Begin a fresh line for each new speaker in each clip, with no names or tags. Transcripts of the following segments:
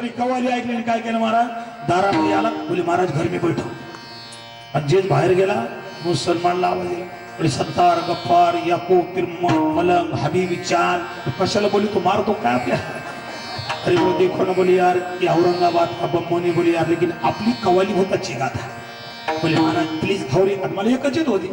त्याने कवाली ऐकली आणि काय केलं महाराज? दारामध्ये आला बोले, महाराज, घर मी बैठो आणि जेच बाहेर गेला मुसलमानला आवाज़ बोले, सत्तार, गफ्फार, याकूब तिरम मलंग, हबीबी, चाँद. कशाला बोली, तू मारतो काय आपल्या? अरे वो देखो ना, बोली, यार, ये औरंगाबाद का बम्मोनी बोली, यार, लेकिन आपली कवाली बहुत अच्छी गाता बोले, महाराज प्लीज़ आणि मला एकच येत होती.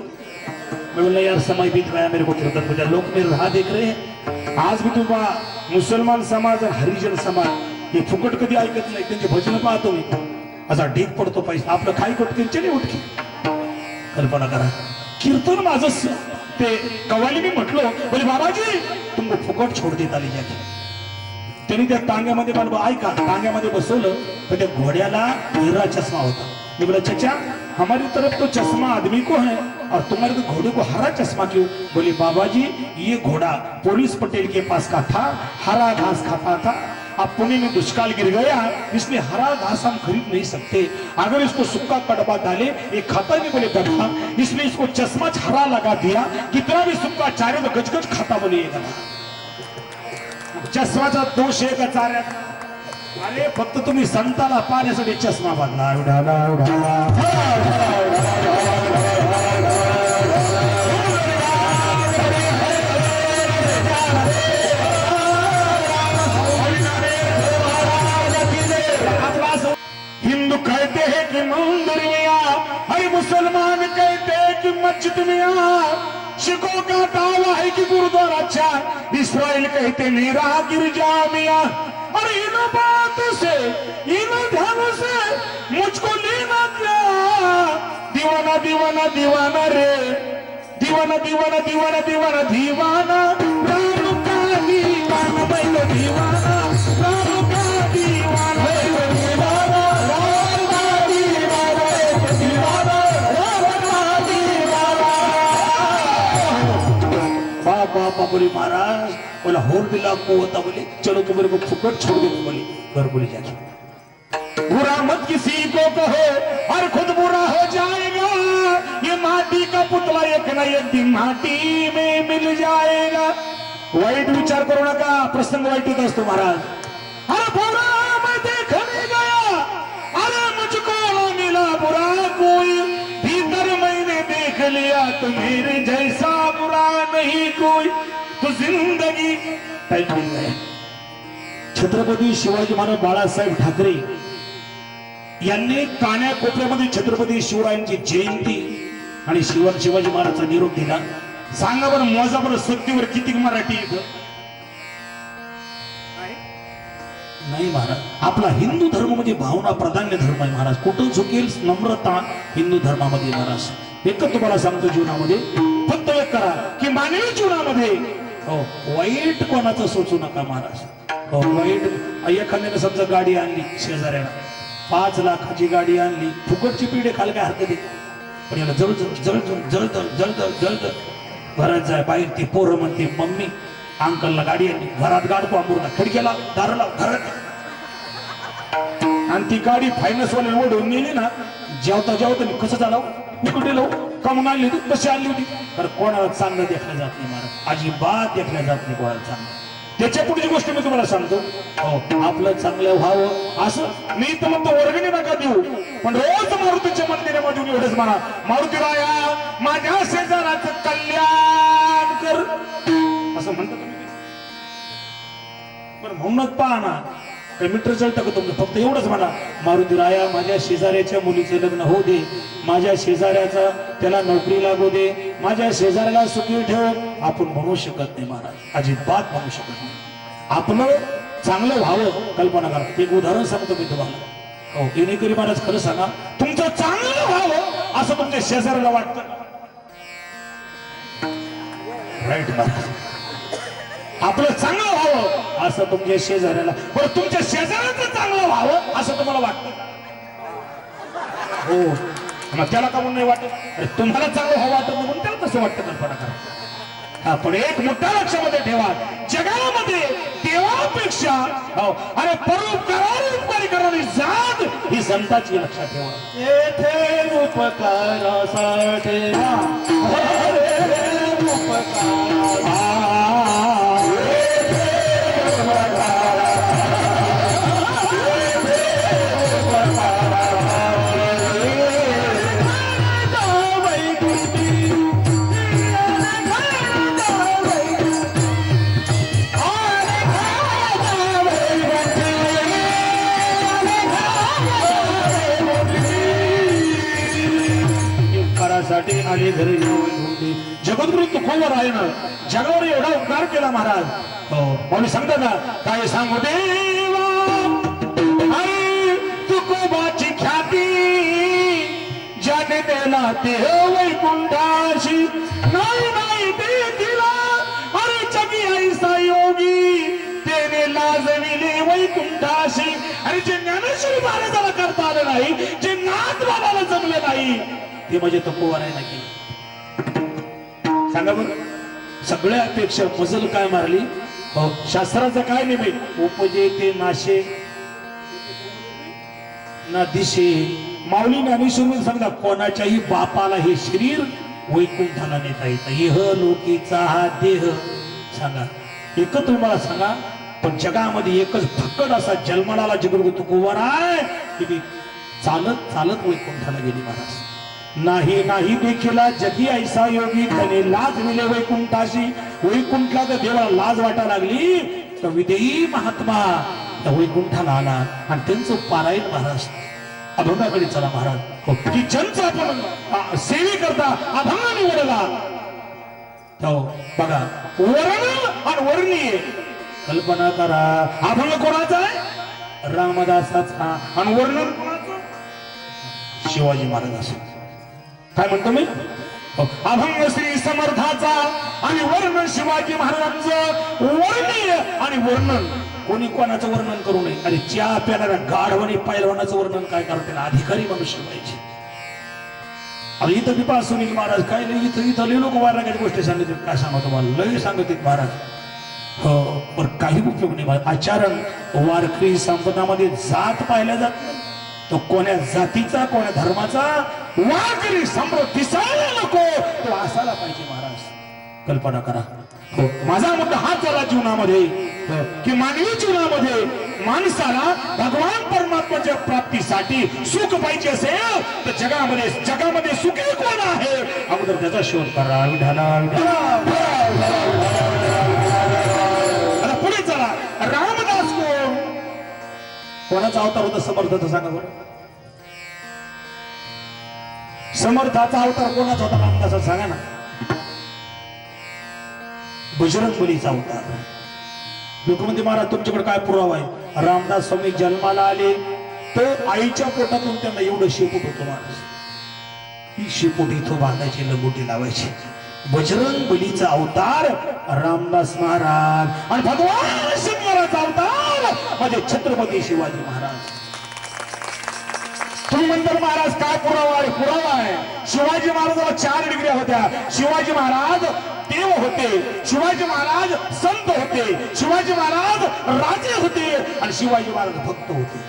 मैं बोला यार, समय बीत गया, मेरे को कीर्तन बजा लोग मेरे राह देख रहे हैं. आज भी तुम्हा मुसलमान समाज और हरिजन समाज हे फुकट कधी ऐकत नाही त्यांचे भजन पाहतो मी. असा ढीक पडतो पैसा. आपलं खाई कोटके नाही उठकी. कल्पना करा. कीर्तन माझं ते कवाली मी म्हटलो बोले बाबाजी तुमको फुकट छोड देत आली जाते त्यांनी त्या टांग्यामध्ये मला ऐका टांग्यामध्ये बसवलं तर त्या घोड्याला हिरा चष्मा होता. मी बोला चचा हमारी तरफ तो चश्मा आदमी को है और तुम्हारे तो घोड़े को हरा चश्मा क्यों? बोले बाबा जी ये घोड़ा पोलीस पटेल के पास का था हरा घास खाता था अब पुणे में दुष्काल गिर गया इसलिए हरा घास हम खरीद नहीं सकते। अगर इसको सुक्का कड़वा डाले ये खाता नहीं बोले गधा इसलिए इसको चश्मा हरा लगा दिया कितना भी सुक्का चारे तो गजगज खाता हो बोले ये गधा चष्माचा दोष आहे का चाऱ्याचा अरे फक्त तुम्ही संताला पाण्यासाठी चष्मा बांधला एवढा गिर जा मिया और इन बात से, इन धन से मुझको लेना क्या दीवाना दीवाना दीवाना रे। दीवाना दीवाना दीवाना दीवाना दीवाना। दीवाना दीवाना। बोली महाराज, बोला होर दिला को होता बोले, चलो तुम मेरे को फुकट छोड़ दे बोली, घर बोली जाके। बुरा मत किसी को कहो, और खुद बुरा हो जाएगा। ये माटी का पुतला एक ना एक दिन माटी में मिल जाएगा। वाईट विचार करू नका, प्रसंग वाईट होत असतो महाराज। अरे बुरा मैं देखने गया। अरे मुझको मिला बुरा कोई। भीतर मैंने देख लिया तो मेरे जैसा बुरा नहीं कोई। जिंदगी टाइम गया छत्रपती शिवाजी महाराज बाळासाहेब ठाकरे यांनी कान्याकोपऱ्यामध्ये छत्रपती शिवरायांची जयंती आणि शिव शिवाजी महाराजचा निरोप दिला. सांगा बरं मोजा बरं सत्तेवर किती मराठी इथं नाही महाराज. आपला हिंदू धर्म म्हणजे भावना प्राधान्य धर्म आहे महाराज. कुठं चुकेल नम्रता हिंदू धर्मामध्ये महाराज. एकच तुम्हाला सांगतो जीवनामध्ये. फक्त एक करा की मानवी जीवनामध्ये हो वाईट कोणाचं सोचू नका महाराज. हो वाईट एखाद्याने समजा गाडी आणली शेजाऱ्याला पाच लाखाची गाडी आणली फुकटची पिढे खाल काय हरकत येते पण याला जळ जळ जळ जळ जळ जळ जळ जळ जळ जळ भरत जाय बाहेर ती पोरं म्हणते मम्मी अंकलला गाडी आणली घरात गाड पांबूरला खिडक्याला दारला घरात. आणि ती गाडी फायनान्सवाले ओढून नेली ना जेवता जेवता मी कसं चालाव? कुठे लावू. कमून आणली होती कशी आणली होती. तर कोणाला चांगलं देखलं जात नाही महाराज अजिबात देखलं जात नाही कोणाला चांगलं त्याच्या पुढची गोष्ट मी तुम्हाला सांगतो. हो, आपलं चांगलं व्हावं असं मी तर म्हणतो वर्गणी नका देऊ. पण रोज मारुतीच्या मंदिरामध्ये एवढंच म्हणा मारुती राया माझ्या शेजाराचं कल्याण कर. असं म्हणतात तुम्ही. बरं म्हणूनच पाहणार. ना काही मीटर जळतं तुमचं? फक्त एवढंच म्हणा. मारुती राया माझ्या शेजाऱ्याच्या मुलीचे लग्न होऊ दे. माझ्या शेजाऱ्याचा त्याला नोकरी लागू दे. माझ्या शेजाऱ्याला सुखी ठेव. आपण म्हणू शकत नाही महाराज. अजिबात म्हणू शकत नाही. आपलं चांगलं व्हावं कल्पना करा. एक उदाहरण सांगतो मी तुम्हाला. हो येणेकरी महाराज खरं सांगा तुमचं चांगलं व्हावं असं तुमच्या शेजाऱ्याला वाटतं. राईट महाराज. आपलं चांगलं व्हावं असं तुमच्या शेजाऱ्याला. बरं तुमच्या शेजाऱ्याचं चांगलं व्हावं असं तुम्हाला वाटतं? हो. मग त्याला का म्हणून नाही वाटत? अरे तुम्हाला चांगलं व्हावं वाटत म्हणून त्याला तसं वाटतं कल्पना करा. हा पण एक मुद्दा लक्षामध्ये ठेवा. जगामध्ये देवापेक्षा हो, अरे परोपकाराने उपकारी करणारी जात ही संताची लक्षात ठेवा.
येथे उपकारासाठी.
जगद्गुरु तुकोवर आहे ना? जगावर एवढा उपकार केला महाराज. हो. माऊली सांगता ना काय सांगू देवा? अरे तुकोबाची ख्याती ज्याने देला ते वैकुंठाशी नाही नाही ते दिला. अरे जगी ऐसा योगी त्याने लाजविले वैकुंठाशी अरे जे ज्ञानेश्वरी महाराजाला करता आलं नाही जे नाथ बाबाला जमले नाही ते म्हणजे तपोवर आहे नक्की. सांगा बरं. सगळ्यापेक्षा मजल काय मारली? हो. शास्त्राचं काय निमित्त? उपजे ते नाशे. ना दिशे. माऊली ज्ञानेश्वर सांगता कोणाच्याही बापाला हे शरीर वैकुंठाला नेता येतं. इह लोकीचा हा देह. सांगा. एकच तुम्हाला सांगा पण जगामध्ये एकच फक्कड असा जन्मनाला जगद्गुरु तुकोवर आहे की चालत चालत वैकुंठाला गेली महाराज. नाही नाही देखील जगी ऐसा योगी त्याने लाज मिले वैकुंठाशी. वैकुंठला तर देवाला लाज वाटा लागली. तर विदेही महात्मा त्या वैकुंठाला आला आणि त्यांचं पारायण महाराज. अभंगाकडे चला महाराज. हो, की ज्यांचं आपण आ, सेवे करता अभंग निवडला हो बघा वरण आणि वरणी कल्पना करा. अभंग कोणाचा आहे? रामदासाचा. आणि वर्णन कोणाचं? शिवाजी महाराजाचं. काय म्हणतो मी? अभंग श्री समर्थाचा आणि वर्णन शिवाजी महाराजांचं वर्णीय आणि वर्णन. कोणी कोणाचं वर्णन करू नये? आणि चहा प्याला गाढवानी पैलवानाचं वर्णन काय करते? अधिकारी मनुष्य पाहिजे. अरे इथं विपा सुनील महाराज. काय नाही इथं इथं लई लोक वारण्याची गोष्टी सांगितली काय सांगतो तुम्हाला? लय सांगत महाराज. हो पण काही उपयोग नाही. महाराज. आचरण वारकरी संपदामध्ये जात पाहिल्या जात नाही. तो कोण्या जातीचा कोण्या धर्माचा वारकरी समृद्ध दिसायला नको तो असायला पाहिजे महाराज. कल्पना करा. हो माझा मुद्दा हाच झाला जीवनामध्ये. हो, की मानवी जीवनामध्ये माणसाला भगवान परमात्माच्या प्राप्तीसाठी सुख पाहिजे असेल तर जगामध्ये जगामध्ये सुखी कोण आहे? अगोदर त्याचा शोध करा. विधाना कोणाचा अवतार होता समर्थाचा? सांगा बरं. समर्थाचा अवतार कोणाचा होता रामदासाचा? सांगा ना. बजरंग बलीचा अवतार. लोक म्हणते महाराज तुमच्याकडे काय पुरावा आहे? रामदास स्वामी जन्माला आले तर आईच्या पोटातून त्यांना एवढं शेपूट होतं महाराज ही शेपूट इथं बांधायची लंगोटी लावायची. बजरंग बलीचा अवतार रामदास महाराज. आणि भगवान शंकराचा अवतार म्हणजे छत्रपती शिवाजी महाराज. तुम्ही म्हणता महाराज काय पुरावा आहे? पुरावा आहे. शिवाजी महाराजाला चार डिग्र्या होत्या. शिवाजी महाराज देव होते. शिवाजी महाराज संत होते. शिवाजी महाराज राजे होते. आणि शिवाजी महाराज भक्त होते.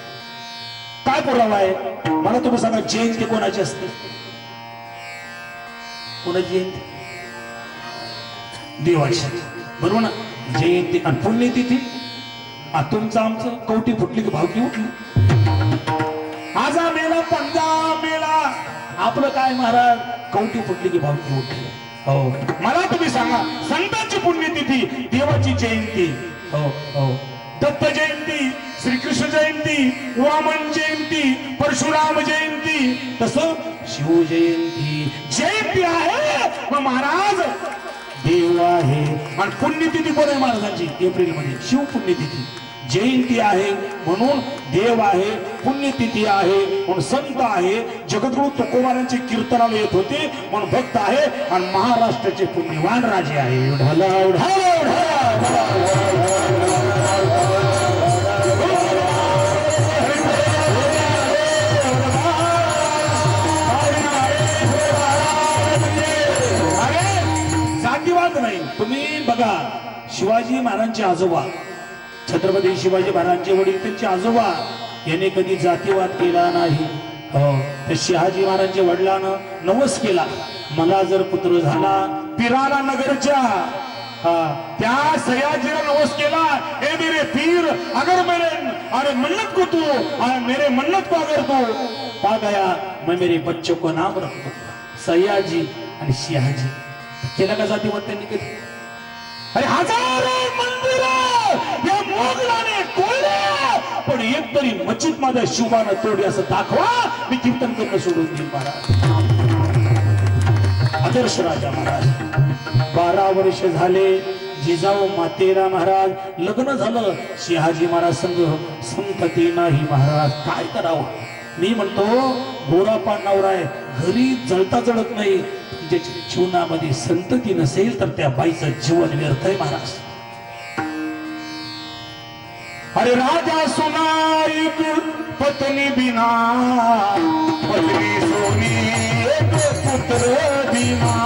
काय पुरावा आहे? मला तुम्ही सांगा जयंती कोणाची असते? कोणाची जयंती? देवाची. बरोबर ना? जयंती आणि पुण्यतिथी? तुमचं आमचं कवटी फुटली की भावकी उठली? आजा मेला पंजा मेला. आपलं काय महाराज? कवटी फुटली की भावकी उठली. हो. मला तुम्ही सांगा संतांची पुण्यतिथी देवाची जयंती. हो हो. दत्त जयंती श्रीकृष्ण जयंती वामन जयंती परशुराम जयंती. तस शिव जयंती. जयंती आहे. मग महाराज देव आहे. आणि पुण्यतिथी कोण आहे महाराजांची? एप्रिलमध्ये शिव पुण्यतिथी. जयंती आहे म्हणून देव आहे पुण्यतिथी आहे म्हणून संत आहे. जगद्गुरु तुकोबारांचे कीर्तनाला येत होते म्हणून भक्त आहे. आणि महाराष्ट्राचे पुण्यवान राजे आहे. उढाला, उढाला, उढाला. शिवाजी महाराजांचे आजोबा. छत्रपती शिवाजी महाराजांचे वडील त्यांचे आजोबा. याने कधी जातीवाद केला नाही. हो शहाजी महाराजांच्या वडिलानं नवस केला. मला जर पुत्र झाला पिराला नगरच्या त्या सयाजीला नवस केला. ए मेरे पीर अगर मेरे अरे मन्नत को तू अरे मेरे मन्नत को अगर तू. पा गया मैं मेरे बच्चों को नाम रखतो सयाजी आणि शिहाजी. केला का जातीवाद त्यांनी कधी? आणि हजारो मंदिर या मोगलाने कोल्हे पण एक तरी मस्जिद माझ्या शिवानं तोडी असं दाखवा. मी कीर्तन करणं सोडून देईल महाराज. आदर्श राजा महाराज बारा वर्ष झाले जिजाऊ मातेरा महाराज लग्न झालं. शिहाजी महाराज संघ संतती नाही महाराज. काय करावं? मी म्हणतो गोरा नवरा आहे. घरी जळता जळत नाही. ज्याच्या जीवनामध्ये संतती नसेल तर त्या बाईचं जीवन व्यर्थ आहे महाराज. अरे राजा सुनाई पत्नी बिना पत्नी सोनी पुत्र बिना